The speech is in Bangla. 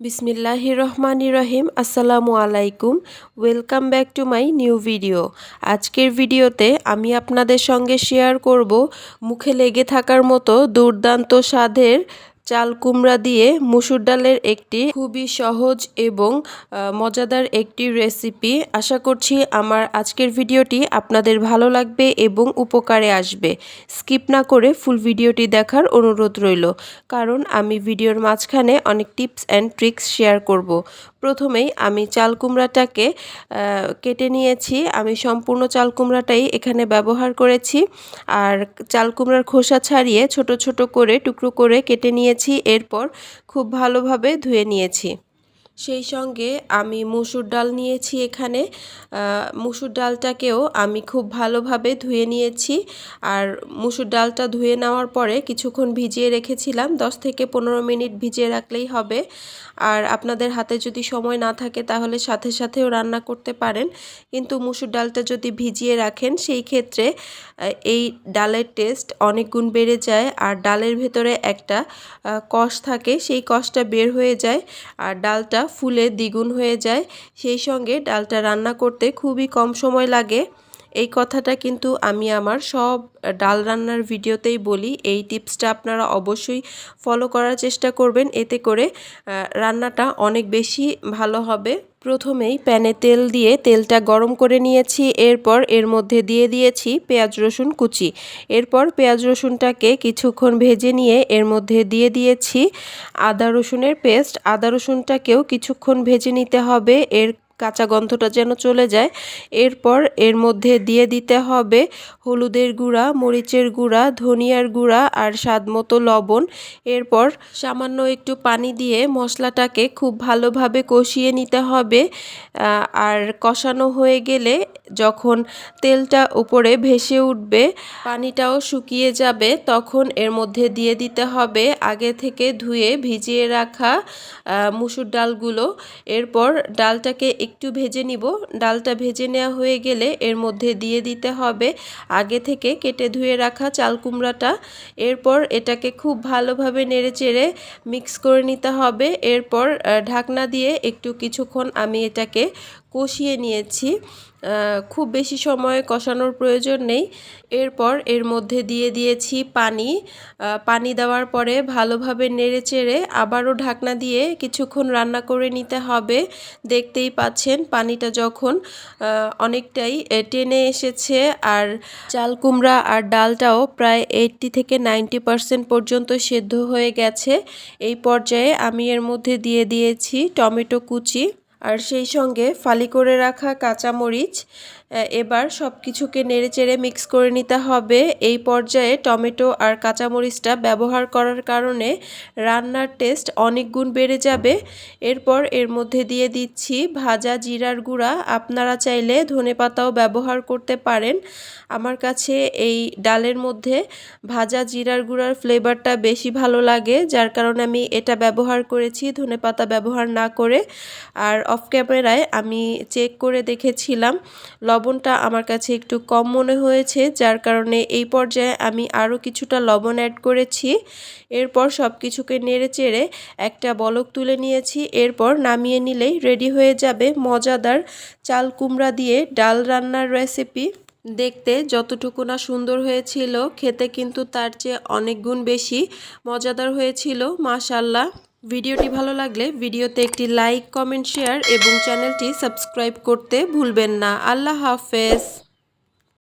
বিসমিল্লাহির রহমান রহিম, আসসালামু আলাইকুম, welcome back to my new video. আজকের ভিডিওতে আমি আপনাদের সঙ্গে শেয়ার করব মুখে লেগে থাকার মতো দুর্দান্ত স্বাদের চাল কুমড়া দিয়ে মুসুর ডালের একটি খুবই সহজ এবং মজাদার একটি রেসিপি আশা করছি আমার আজকের ভিডিওটি আপনাদের ভালো লাগবে এবং উপকারে আসবে। স্কিপ না করে ফুল ভিডিওটি দেখার অনুরোধ রইল। কারণ আমি ভিডিওর মাঝখানে অনেক টিপস অ্যান্ড ট্রিক্স শেয়ার করব। প্রথমেই আমি চাল কুমড়াটাকে কেটে নিয়েছি। আমি সম্পূর্ণ চাল কুমড়াটাই এখানে ব্যবহার করেছি। আর চাল কুমড়ার খোসা ছাড়িয়ে ছোট ছোট করে, টুকরো করে কেটে নিয়েছি। এরপর খুব ভালোভাবে ধুয়ে নিয়েছি। সেই সঙ্গে আমি মুসুর ডাল নিয়েছি এখানে। মুসুর ডালটাকেও আমি খুব ভালোভাবে ধুয়ে নিয়েছি। আর মুসুর ডালটা ধুয়ে নেওয়ার পরে কিছুক্ষণ ভিজিয়ে রেখেছিলাম। দশ থেকে পনেরো মিনিট ভিজিয়ে রাখলেই হবে। আর আপনাদের হাতে যদি সময় না থাকে তাহলে সাথে সাথেও রান্না করতে পারেন। কিন্তু মুসুর ডালটা যদি ভিজিয়ে রাখেন, সেই ক্ষেত্রে এই ডালের টেস্ট অনেক গুণ বেড়ে যায়। আর ডালের ভেতরে একটা কষ থাকে, সেই কষটা বের হয়ে যায় আর ডালটা ফুলে দ্বিগুণ হয়ে যায়। সেই সঙ্গে ডালটা রান্না করতে খুবই কম সময় লাগে। এই কথাটা কিন্তু আমি আমার সব ডাল রান্নার ভিডিওতেই বলি। এই টিপসটা আপনারা অবশ্যই ফলো করার চেষ্টা করবেন। এতে করে রান্নাটা অনেক বেশি ভালো হবে। প্রথমেই প্যানে তেল দিয়ে তেলটা গরম করে নিয়েছি। এরপর এর মধ্যে দিয়ে দিয়েছি পেঁয়াজ, রসুন কুচি। এরপর পেঁয়াজ, রসুনটাকে কিছুক্ষণ ভেজে নিয়ে এর মধ্যে দিয়ে দিয়েছি আদা, রসুনের পেস্ট। আদা, রসুনটাকেও কিছুক্ষণ ভেজে নিতে হবে। এর কাঁচা গন্ধটা যেন চলে যায়। এরপর এর মধ্যে দিয়ে দিতে হবে হলুদের গুঁড়া, মরিচের গুঁড়া, ধনিয়ার গুঁড়া আর স্বাদ মতো লবণ। এরপর সামান্য একটু পানি দিয়ে মশলাটাকে খুব ভালোভাবে কষিয়ে নিতে হবে। আর কষানো হয়ে গেলে যখন তেলটা উপরে ভেসে উঠবে, পানিটাও শুকিয়ে যাবে, তখন এর মধ্যে দিয়ে দিতে হবে আগে থেকে ধুয়ে ভিজিয়ে রাখা মুসুর ডালগুলো। এরপর ডালটাকে একটু ভেজে নিব। ডালটা ভেজে নেওয়া হয়ে গেলে এর মধ্যে দিয়ে দিতে হবে আগে থেকে কেটে ধুয়ে রাখা চাল কুমড়াটা। এরপর এটাকে খুব ভালোভাবে নেড়ে চেড়ে মিক্স করে নিতে হবে। এরপর ঢাকনা দিয়ে একটু কিছুক্ষণ আমি এটাকে কষিয়ে নিয়েছি। খুব বেশি সময় কষানোর প্রয়োজন নেই। এরপর এর মধ্যে দিয়ে দিয়েছি পানি। পানি দেওয়ার পরে ভালোভাবে নেড়ে চেড়ে আবারও ঢাকনা দিয়ে কিছুক্ষণ রান্না করে নিতে হবে। দেখতেই পাচ্ছেন পানিটা যখন অনেকটাই টেনে এসেছে আর চাল কুমড়া আর ডালটাও প্রায় এইটটি থেকে নাইনটি পারসেন্ট পর্যন্ত সেদ্ধ হয়ে গেছে। এই পর্যায়ে আমি এর মধ্যে দিয়ে দিয়েছি টমেটো কুচি। আর সেই সঙ্গে ফালি করে রাখা কাঁচামরিচ এবার সব কিছুকে নেড়েচেড়ে মিক্স করে নিতে হবে। এই পর্যায়ে টমেটো আর কাঁচামরিচটা ব্যবহার করার কারণে রান্নার টেস্ট অনেক গুণ বেড়ে যাবে। এরপর এর মধ্যে দিয়ে দিচ্ছি ভাজা জিরার গুঁড়া। আপনারা চাইলে ধনে পাতাও ব্যবহার করতে পারেন। আমার কাছে এই ডালের মধ্যে ভাজা জিরার গুঁড়ার ফ্লেভারটা বেশি ভালো লাগে, যার কারণে আমি এটা ব্যবহার করেছি, ধনে পাতা ব্যবহার না করে। আর অফ ক্যামেরায় আমি চেক করে দেখেছিলাম। লবণটা আমার কাছে একটু কম মনে হয়েছে, যার কারণে এই পর্যায়ে আমি আরও কিছুটা লবণ অ্যাড করেছি। এরপর সব কিছুকে নেড়ে চেড়ে একটা বলক তুলে নিয়েছি। এরপর নামিয়ে নিলেই রেডি হয়ে যাবে মজাদার চাল কুমড়া দিয়ে ডাল রান্নার রেসিপি দেখতে যতটুকু না সুন্দর হয়েছিল, খেতে কিন্তু তার চেয়ে অনেক গুণ বেশি মজাদার হয়েছিল মাশাল্লাহ ভিডিওটি ভালো লাগলে ভিডিওতে একটি লাইক, কমেন্ট, শেয়ার এবং চ্যানেলটি সাবস্ক্রাইব করতে ভুলবেন না। আল্লাহ হাফেজ।